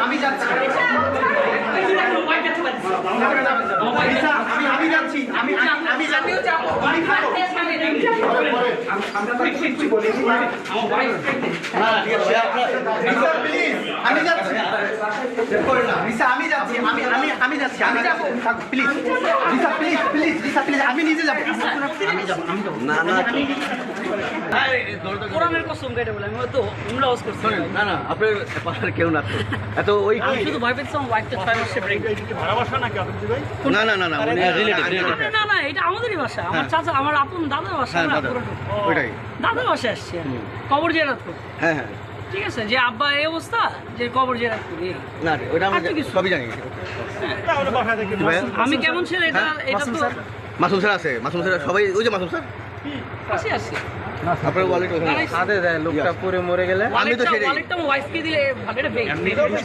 আমি যাচ্ছি আমি আমি যাচ্ছি আমি যাচ্ছি আমি খাব প্লিজ আমি যাচ্ছি আমি যাচ্ছি আমি আমি আমি যাচ্ছি আমি যাব প্লিজ প্লিজ প্লিজ আমি নিজে যাব। আমি যাব আমি যাব। না না কোরআনের কসম কেটে বলে আমি হয়তো উমরা হাউস করছি। না না আপনার পাশে কেউ না এত ওই আমি শুধু ভয় পেয়েছিলাম ওয়াইফটা ছয় মাসে প্রেগনেন্ট না না না না না না এটা আমাদেরই বাসা। আমার চাচা আমার আপন দাদার বাসা হ্যাঁ না ওইটাই। দাদার বাসা আসছি কবর জেরাত করতে হ্যাঁ হ্যাঁ। ঠিক আছে? যে আব্বা এই অবস্থা যে কবর জেরাত করি না ওইটা আমরা কিছু। সবই জানি। আমি কেমন ছেলে এটা হ্যাঁ, এটা তো। মাসুম স্যার আছে মাসুম স্যার সবাই ওই যে মাসুম স্যার? আসি আসি আপনার ওয়ালেট ওখানে। দেয় লোকটা পরে মরে গেলে। আমি তো সেটাই। ওয়ালেটটা ওয়াইফকে দিলে ভালো এটা বেগ